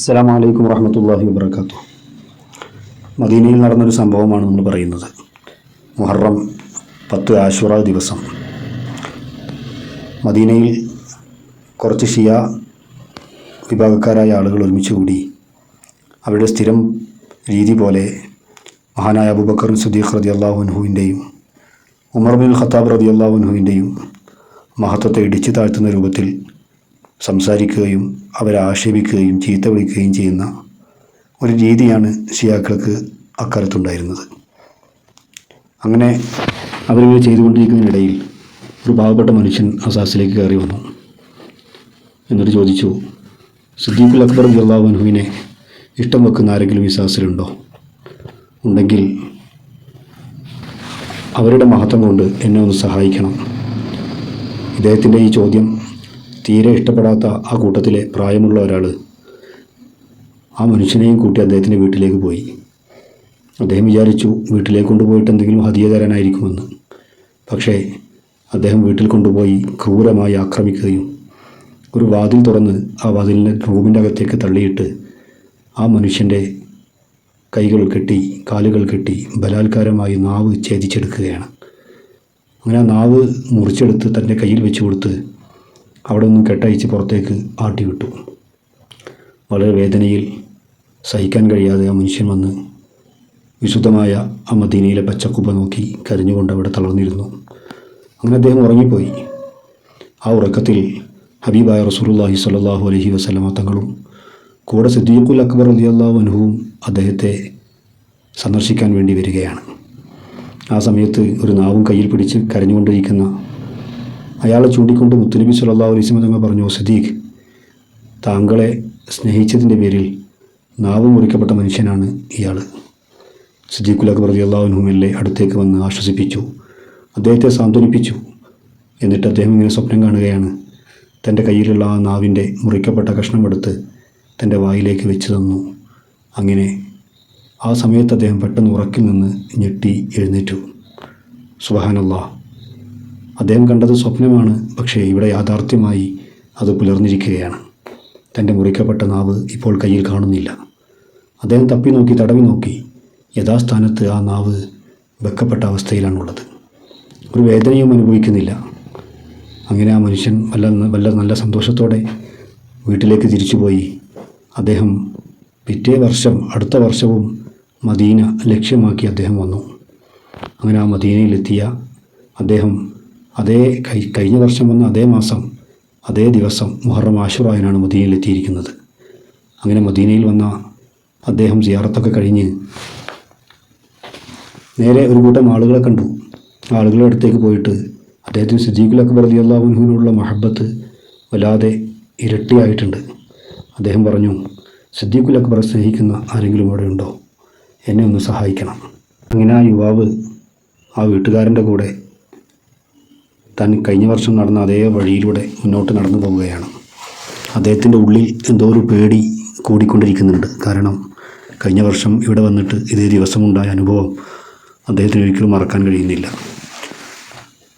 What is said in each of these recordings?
അസ്സാം വലൈക്കും വർഹമത്തല്ലാഹി വാബർക്കാത്തു മദീനയിൽ നടന്നൊരു സംഭവമാണ് നമ്മൾ പറയുന്നത്. മുഹറം പത്ത് ആശുറ ദിവസം. മദീനയിൽ കുറച്ച് ഷിയ വിഭാഗക്കാരായ ആളുകൾ ഒരുമിച്ച് കൂടി അവരുടെ സ്ഥിരം രീതി പോലെ മഹാനായ അബുബക്കർ സുദീഖ് റതി അള്ളാഹുൻഹുവിന്റെയും ഉമർ ബിൻ ഖത്താബ് റതി അള്ളാഹുൻഹുവിന്റെയും മഹത്വത്തെ ഇടിച്ചു താഴ്ത്തുന്ന രൂപത്തിൽ സംസാരിക്കുകയും അവരെ ആക്ഷേപിക്കുകയും ചീത്ത വിളിക്കുകയും ചെയ്യുന്ന ഒരു രീതിയാണ് ഷിയാക്കൾക്ക് അക്കാലത്തുണ്ടായിരുന്നത്. അങ്ങനെ അവരിങ്ങനെ ചെയ്തുകൊണ്ടിരിക്കുന്നതിനിടയിൽ ഒരു പാവപ്പെട്ട മനുഷ്യൻ അസാസിലേക്ക് കയറി വന്നു. എന്നിട്ട് ചോദിച്ചു സിദ്ദീഖുൽ അക്ബർ ജല്ലാവൻഹുവിനെ ഇഷ്ടം വെക്കുന്ന ആരെങ്കിലും ഈ സാസിലുണ്ടോ? ഉണ്ടെങ്കിൽ അവരുടെ മഹത്വം കൊണ്ട് എന്നെ ഒന്ന് സഹായിക്കണം. ഇദ്ദേഹത്തിന്റെ ഈ ചോദ്യം തീരെ ഇഷ്ടപ്പെടാത്ത ആ കൂട്ടത്തിലെ പ്രായമുള്ള ഒരാൾ ആ മനുഷ്യനെയും കൂട്ടി അദ്ദേഹത്തിന്റെ വീട്ടിലേക്ക് പോയി. അദ്ദേഹം വിചാരിച്ചു വീട്ടിലേക്ക് കൊണ്ടുപോയിട്ട് എന്തെങ്കിലും ഹതിയ തരാനായിരിക്കുമെന്ന്. പക്ഷേ അദ്ദേഹം വീട്ടിൽ കൊണ്ടുപോയി ക്രൂരമായി ആക്രമിക്കുകയും ഒരു വാതിൽ തുറന്ന് ആ വാതിലിന്റെ റൂമിന്റെ അകത്തേക്ക് തള്ളിയിട്ട് ആ മനുഷ്യന്റെ കൈകൾ കെട്ടി കാലുകൾ കെട്ടി ബലാത്കാരമായി നാവ് ഛേദിച്ചെടുക്കുകയാണ്. അങ്ങനെ ആ നാവ് മുറിച്ചെടുത്ത് തന്റെ കയ്യിൽ വെച്ച് കൊടുത്ത് അവിടെ നിന്നും കെട്ടയച്ച് പുറത്തേക്ക് ആട്ടി വിട്ടു വളരെ വേദനയിൽ സഹിക്കാൻ കഴിയാതെ ആ മനുഷ്യൻ വന്ന് വിശുദ്ധമായ ആ മദീനയിലെ പച്ചക്കുപ്പ നോക്കി കരിഞ്ഞുകൊണ്ട് അവിടെ തളർന്നിരുന്നു. അങ്ങനെ അദ്ദേഹം ഉറങ്ങിപ്പോയി. ആ ഉറക്കത്തിൽ ഹബീബായ റസൂലുള്ളാഹി സ്വല്ലല്ലാഹു അലൈഹി വസല്ലമ തങ്ങളും കൂടെ സിദ്ദീഖുൽ അക്ബർ റളിയല്ലാഹു അൻഹുവും അദ്ദേഹത്തെ സന്ദർശിക്കാൻ വേണ്ടി വരികയാണ്. ആ സമയത്ത് ഒരു നാവും കയ്യിൽ പിടിച്ച് കരഞ്ഞുകൊണ്ടിരിക്കുന്ന അയാളെ ചൂണ്ടിക്കൊണ്ട് മുത്തുനബി അലൈഹി വസല്ലം തങ്ങൾ പറഞ്ഞു സദീഖ് താങ്കളെ സ്നേഹിച്ചതിന്റെ പേരിൽ നാവ് മുറിക്കപ്പെട്ട മനുഷ്യനാണ് ഇയാൾ സദീഖുൽ അക്ബർ റളിയല്ലാഹു അൻഹുമല്ലേ അടുത്തേക്ക് വന്ന് ആശ്വസിപ്പിച്ചു. അദ്ദേഹത്തെ സാന്ത്വനിപ്പിച്ചു. എന്നിട്ട് അദ്ദേഹം ഇങ്ങനെ സ്വപ്നം കാണുകയാണ്. തന്റെ കയ്യിലുള്ള ആ നാവിന്റെ മുറിക്കപ്പെട്ട കഷ്ണമെടുത്ത് തന്റെ വായിലേക്ക് വെച്ച് തന്നു. അങ്ങനെ ആ സമയത്ത് അദ്ദേഹം പെട്ടെന്ന് ഉറക്കിൽ നിന്ന് ഞെട്ടി എഴുന്നേറ്റു. സുബഹാനല്ലാ അദ്ദേഹം കണ്ടത് സ്വപ്നമാണ് പക്ഷേ ഇവിടെ യാഥാർത്ഥ്യമായി അത് പുലർന്നിരിക്കുകയാണ്. തന്റെ മുറിക്കപ്പെട്ട നാവ് ഇപ്പോൾ കയ്യിൽ കാണുന്നില്ല. അദ്ദേഹം തപ്പി നോക്കി തടവി നോക്കി യഥാസ്ഥാനത്ത് ആ നാവ് വെക്കപ്പെട്ട അവസ്ഥയിലാണുള്ളത്. ഒരു വേദനയും അനുഭവിക്കുന്നില്ല. അങ്ങനെ ആ മനുഷ്യൻ വല്ല വല്ല നല്ല സന്തോഷത്തോടെ വീട്ടിലേക്ക് തിരിച്ചുപോയി. അദ്ദേഹം പിറ്റേ വർഷം അടുത്ത വർഷവും മദീന ലക്ഷ്യമാക്കി അദ്ദേഹം വന്നു. അങ്ങനെ ആ മദീനയിലെത്തിയ അദ്ദേഹം അതേ കഴിഞ്ഞ വർഷം വന്ന അതേ മാസം അതേ ദിവസം മുഹറം ആഷുറായനാണ് മദീനയിലെത്തിയിരിക്കുന്നത് അങ്ങനെ മദീനയിൽ വന്ന അദ്ദേഹം സിയാറത്തൊക്കെ കഴിഞ്ഞ് നേരെ ഒരു കൂട്ടം ആളുകളെ കണ്ടു. ആളുകളുടെ അടുത്തേക്ക് പോയിട്ട് അദ്ദേഹത്തിന് സിദ്ദീഖുൽ അക്ബർ അലി അള്ളാഹുവിനുള്ള മഹബത്ത് വല്ലാതെ ഇരട്ടിയായിട്ടുണ്ട്. അദ്ദേഹം പറഞ്ഞു സിദ്ദീഖുൽ അക്ബറെ സ്നേഹിക്കുന്ന ആരെങ്കിലും അവിടെ ഉണ്ടോ? എന്നെ ഒന്ന് സഹായിക്കണം. അങ്ങനെ ആ യുവാവ് ആ വീട്ടുകാരന്റെ കൂടെ താൻ കഴിഞ്ഞ വർഷം നടന്ന അതേ വഴിയിലൂടെ മുന്നോട്ട് നടന്നു പോവുകയാണ്. അദ്ദേഹത്തിന്റെ ഉള്ളിൽ എന്തോ ഒരു പേടി കൂടിക്കൊണ്ടിരിക്കുന്നുണ്ട്. കാരണം കഴിഞ്ഞ വർഷം ഇവിടെ വന്നിട്ട് ഇതേ ദിവസമുണ്ടായ അനുഭവം അദ്ദേഹത്തിന് ഒരിക്കലും മറക്കാൻ കഴിയുന്നില്ല.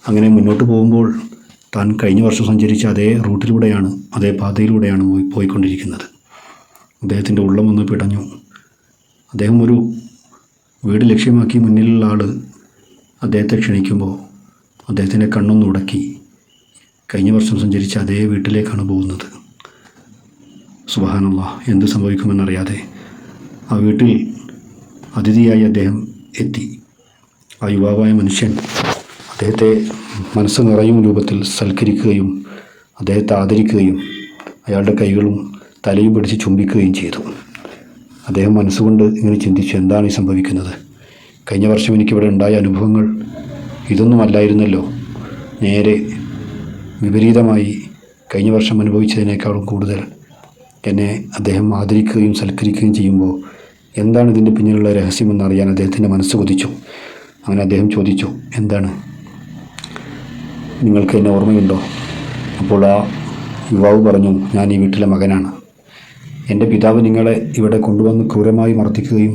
അങ്ങനെ മുന്നോട്ട് പോകുമ്പോൾ താൻ കഴിഞ്ഞ വർഷം സഞ്ചരിച്ച അതേ റൂട്ടിലൂടെയാണ് അതേ പാതയിലൂടെയാണ് പോയി പോയിക്കൊണ്ടിരിക്കുന്നത്. അദ്ദേഹത്തിന്റെ ഉള്ളം ഒന്ന് പിടഞ്ഞു. അദ്ദേഹം ഒരു വീട് ലക്ഷ്യമാക്കി മുന്നിലുള്ള ആൾ അദ്ദേഹത്തെ ക്ഷണിക്കുമ്പോൾ അദ്ദേഹത്തിന്റെ കണ്ണൊന്ന് ഉടക്കി. കഴിഞ്ഞ വർഷം സഞ്ചരിച്ച അതേ വീട്ടിലേക്കാണ് പോകുന്നത്. സുബഹാനുള്ള എന്ത് സംഭവിക്കുമെന്നറിയാതെ ആ വീട്ടിൽ അതിഥിയായി അദ്ദേഹം എത്തി. ആ യുവാവായ മനുഷ്യൻ അദ്ദേഹത്തെ മനസ്സ് നിറയും രൂപത്തിൽ സൽക്കരിക്കുകയും അദ്ദേഹത്തെ ആദരിക്കുകയും അയാളുടെ കൈകളും തലയും പിടിച്ച് ചുംബിക്കുകയും ചെയ്തു. അദ്ദേഹം മനസ്സുകൊണ്ട് ഇങ്ങനെ ചിന്തിച്ചു എന്താണ് ഈ സംഭവിക്കുന്നത്? കഴിഞ്ഞ വർഷം എനിക്കിവിടെ ഉണ്ടായ അനുഭവങ്ങൾ ഇതൊന്നുമല്ലായിരുന്നല്ലോ നേരെ വിപരീതമായി കഴിഞ്ഞ വർഷം അനുഭവിച്ചതിനേക്കാളും കൂടുതൽ എന്നെ അദ്ദേഹം ആദരിക്കുകയും സൽക്കരിക്കുകയും ചെയ്യുമ്പോൾ എന്താണ് ഇതിന്റെ പിന്നിലുള്ള രഹസ്യമെന്ന് അറിയാൻ അദ്ദേഹത്തിന്റെ മനസ്സ് കൊതിച്ചു. അങ്ങനെ അദ്ദേഹം ചോദിച്ചു എന്താണ്? നിങ്ങൾക്ക് എന്നെ ഓർമ്മയുണ്ടോ? അപ്പോൾ ആ യുവാവ് പറഞ്ഞു ഞാൻ ഈ വീട്ടിലെ മകനാണ്. എന്റെ പിതാവ് നിങ്ങളെ ഇവിടെ കൊണ്ടുവന്ന് ക്രൂരമായി മർദ്ദിക്കുകയും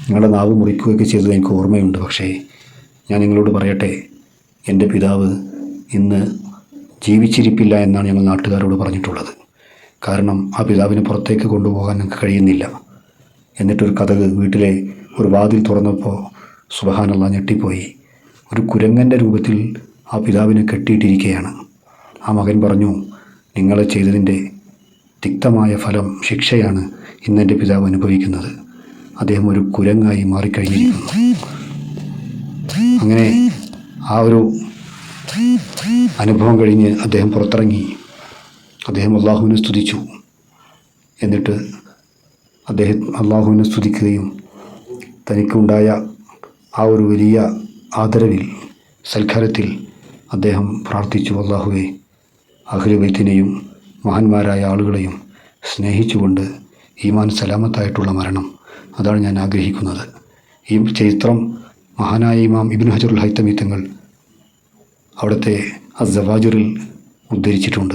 നിങ്ങളുടെ നാവ് മുറിക്കുകയൊക്കെ ചെയ്തത് എനിക്ക് ഓർമ്മയുണ്ട്. പക്ഷേ ഞാൻ നിങ്ങളോട് പറയട്ടെ എന്റെ പിതാവ് ഇന്ന് ജീവിച്ചിരിപ്പില്ല എന്നാണ് ഞങ്ങൾ നാട്ടുകാരോട് പറഞ്ഞിട്ടുള്ളത്. കാരണം ആ പിതാവിനെ പുറത്തേക്ക് കൊണ്ടുപോകാൻ ഞങ്ങൾക്ക് കഴിയുന്നില്ല. എന്നിട്ടൊരു കഥക് വീട്ടിലെ ഒരു വാതിൽ തുറന്നപ്പോൾ സുബഹാനല്ല ഞെട്ടിപ്പോയി. ഒരു കുരങ്ങന്റെ രൂപത്തിൽ ആ പിതാവിനെ കെട്ടിയിട്ടിരിക്കുകയാണ്. ആ മകൻ പറഞ്ഞു നിങ്ങളെ ചെയ്തതിന്റെ തിക്തമായ ഫലം ശിക്ഷയാണ് ഇന്നെന്റെ പിതാവ് അനുഭവിക്കുന്നത്. അദ്ദേഹം ഒരു കുരങ്ങായി മാറിക്കഴിഞ്ഞിരിക്കുന്നു. അങ്ങനെ ആ ഒരു അനുഭവം കഴിഞ്ഞ് അദ്ദേഹം പുറത്തിറങ്ങി. അദ്ദേഹം അള്ളാഹുവിനെ സ്തുതിച്ചു. എന്നിട്ട് അദ്ദേഹം അള്ളാഹുവിനെ സ്തുതിക്കുകയും തനിക്കുണ്ടായ ആ ഒരു വലിയ ആദരവിൽ സൽക്കാരത്തിൽ അദ്ദേഹം പ്രാർത്ഥിച്ചു. അള്ളാഹുവെ അഹ്ലുബൈത്തിനെയും മഹാന്മാരായ ആളുകളെയും സ്നേഹിച്ചുകൊണ്ട് ഈമാൻ സലാമത്തായിട്ടുള്ള മരണം അതാണ് ഞാൻ ആഗ്രഹിക്കുന്നത്. ഈ ചരിത്രം മഹാനായ ഇമാം ഇബിൻ ഹജറുൽ ഹൈത്തമി തങ്ങൾ അവിടുത്തെ അസവാജുറിൽ ഉദ്ധരിച്ചിട്ടുണ്ട്.